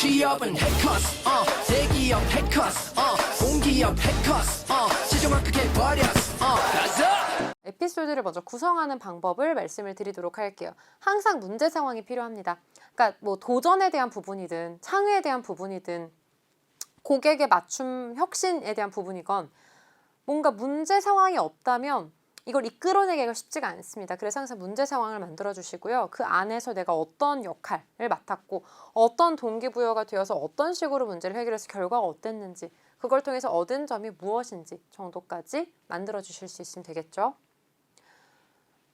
취업은 해커스 어. 대기업 해커스 어. 공기업 해커스 어. 시정을 크게 버렸어 어. 가자! 에피소드를 먼저 구성하는 방법을 말씀을 드리도록 할게요. 항상 문제 상황이 필요합니다. 그러니까 뭐 도전에 대한 부분이든 창의에 대한 부분이든 고객의 맞춤 혁신에 대한 부분이건 뭔가 문제 상황이 없다면 이걸 이끌어내기가 쉽지가 않습니다. 그래서 항상 문제 상황을 만들어 주시고요. 그 안에서 내가 어떤 역할을 맡았고 어떤 동기부여가 되어서 어떤 식으로 문제를 해결해서 결과가 어땠는지 그걸 통해서 얻은 점이 무엇인지 정도까지 만들어 주실 수 있으면 되겠죠.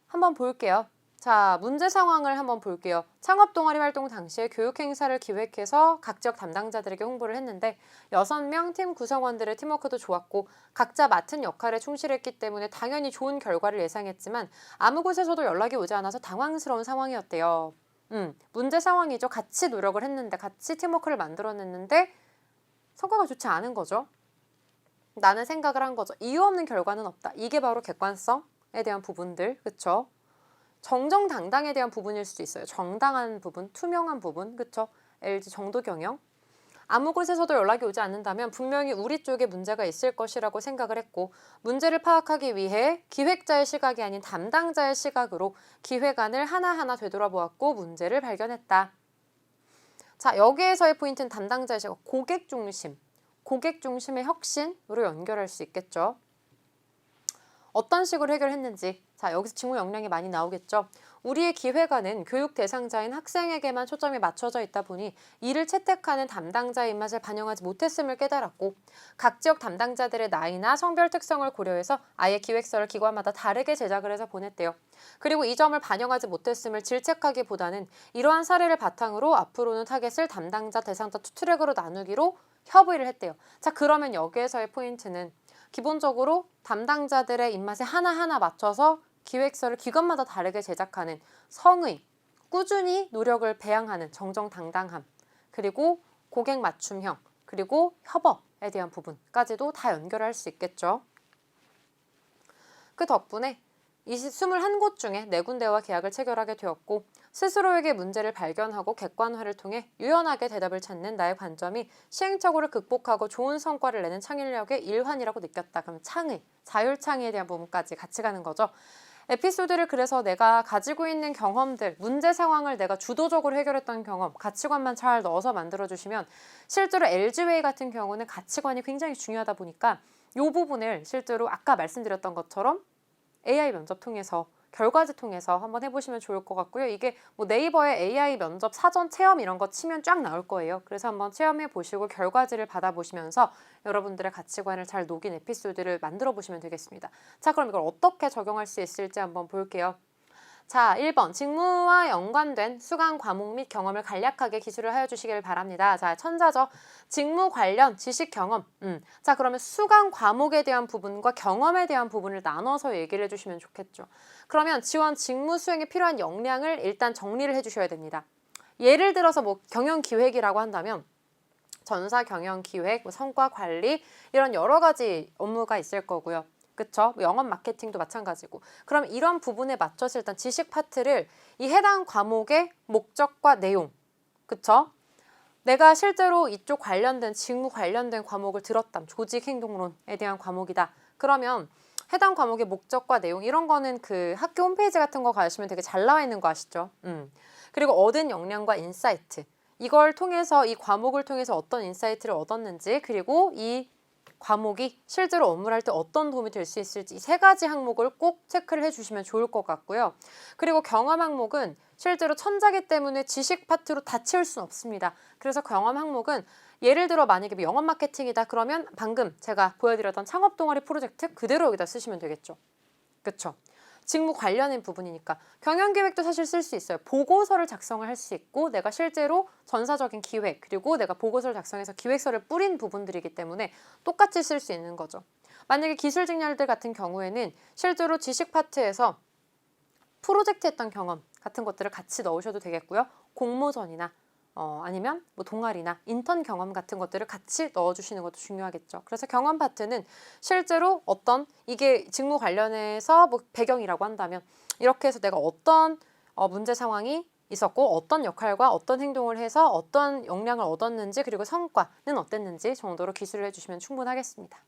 한번 볼게요. 자, 문제 상황을 한번 볼게요. 창업 동아리 활동 당시에 교육 행사를 기획해서 각 지역 담당자들에게 홍보를 했는데 여섯 명 팀 구성원들의 팀워크도 좋았고 각자 맡은 역할에 충실했기 때문에 당연히 좋은 결과를 예상했지만 아무 곳에서도 연락이 오지 않아서 당황스러운 상황이었대요. 음, 문제 상황이죠. 같이 노력을 했는데 같이 팀워크를 만들어냈는데 성과가 좋지 않은 거죠. 나는 생각을 한 거죠. 이유 없는 결과는 없다. 이게 바로 객관성에 대한 부분들, 그쵸? 정정당당에 대한 부분일 수도 있어요. 정당한 부분, 투명한 부분, 그쵸? LG 정도 경영. 아무 곳에서도 연락이 오지 않는다면 분명히 우리 쪽에 문제가 있을 것이라고 생각을 했고 문제를 파악하기 위해 기획자의 시각이 아닌 담당자의 시각으로 기획안을 하나하나 되돌아보았고 문제를 발견했다. 자, 여기에서의 포인트는 담당자의 시각, 고객 중심. 고객 중심의 혁신으로 연결할 수 있겠죠. 어떤 식으로 해결했는지 자 여기서 직무 역량이 많이 나오겠죠. 우리의 기획안은 교육 대상자인 학생에게만 초점이 맞춰져 있다 보니 이를 채택하는 담당자의 입맛을 반영하지 못했음을 깨달았고 각 지역 담당자들의 나이나 성별 특성을 고려해서 아예 기획서를 기관마다 다르게 제작을 해서 보냈대요. 그리고 이 점을 반영하지 못했음을 질책하기보다는 이러한 사례를 바탕으로 앞으로는 타겟을 담당자 대상자 투 트랙으로 나누기로 협의를 했대요. 자 그러면 여기에서의 포인트는 기본적으로 담당자들의 입맛에 하나하나 맞춰서 기획서를 기관마다 다르게 제작하는 성의, 꾸준히 노력을 배양하는 정정당당함, 그리고 고객 맞춤형, 그리고 협업에 대한 부분까지도 다 연결할 수 있겠죠. 그 덕분에 21곳 중에 4군데와 계약을 체결하게 되었고 스스로에게 문제를 발견하고 객관화를 통해 유연하게 대답을 찾는 나의 관점이 시행착오를 극복하고 좋은 성과를 내는 창의력의 일환이라고 느꼈다. 그럼 창의, 자율창의에 대한 부분까지 같이 가는 거죠. 에피소드를 그래서 내가 가지고 있는 경험들, 문제 상황을 내가 주도적으로 해결했던 경험, 가치관만 잘 넣어서 만들어주시면 실제로 LG웨이 같은 경우는 가치관이 굉장히 중요하다 보니까 이 부분을 실제로 아까 말씀드렸던 것처럼 AI 면접 통해서 결과지 통해서 한번 해보시면 좋을 것 같고요. 이게 뭐 네이버에 AI 면접 사전 체험 이런 거 치면 쫙 나올 거예요. 그래서 한번 체험해 보시고 결과지를 받아보시면서 여러분들의 가치관을 잘 녹인 에피소드를 만들어 보시면 되겠습니다. 자, 그럼 이걸 어떻게 적용할 수 있을지 한번 볼게요. 자, 1번. 직무와 연관된 수강 과목 및 경험을 간략하게 기술을 하여 주시길 바랍니다. 자, 천자죠. 직무 관련 지식 경험. 음. 자, 그러면 수강 과목에 대한 부분과 경험에 대한 부분을 나눠서 얘기를 해 주시면 좋겠죠. 그러면 지원 직무 수행에 필요한 역량을 일단 정리를 해 주셔야 됩니다. 예를 들어서 뭐 경영 기획이라고 한다면 전사 경영 기획, 뭐 성과 관리 이런 여러 가지 업무가 있을 거고요. 그쵸? 뭐 영업 마케팅도 마찬가지고. 그럼 이런 부분에 맞춰서 일단 지식 파트를 이 해당 과목의 목적과 내용. 그쵸? 내가 실제로 이쪽 관련된 직무 관련된 과목을 들었담. 조직 행동론에 대한 과목이다. 그러면 해당 과목의 목적과 내용 이런 거는 그 학교 홈페이지 같은 거 가시면 되게 잘 나와 있는 거 아시죠? 음. 그리고 얻은 역량과 인사이트. 이걸 통해서 이 과목을 통해서 어떤 인사이트를 얻었는지 그리고 이 과목이 실제로 업무를 할 때 어떤 도움이 될 수 있을지 이 세 가지 항목을 꼭 체크를 해주시면 좋을 것 같고요. 그리고 경험 항목은 실제로 천자기 때문에 지식 파트로 다 채울 수는 없습니다. 그래서 경험 항목은 예를 들어 만약에 뭐 영업 마케팅이다 그러면 방금 제가 보여드렸던 창업 동아리 프로젝트 그대로 여기다 쓰시면 되겠죠. 그렇죠? 직무 관련된 부분이니까 경영 계획도 사실 쓸 수 있어요. 보고서를 작성을 할 수 있고 내가 실제로 전사적인 기획 그리고 내가 보고서를 작성해서 기획서를 뿌린 부분들이기 때문에 똑같이 쓸 수 있는 거죠. 만약에 기술 직렬들 같은 경우에는 실제로 지식 파트에서 프로젝트 했던 경험 같은 것들을 같이 넣으셔도 되겠고요. 공모전이나 어, 아니면 뭐 동아리나 인턴 경험 같은 것들을 같이 넣어주시는 것도 중요하겠죠. 그래서 경험 파트는 실제로 어떤 이게 직무 관련해서 뭐 배경이라고 한다면 이렇게 해서 내가 어떤 어, 문제 상황이 있었고 어떤 역할과 어떤 행동을 해서 어떤 역량을 얻었는지 그리고 성과는 어땠는지 정도로 기술을 해주시면 충분하겠습니다.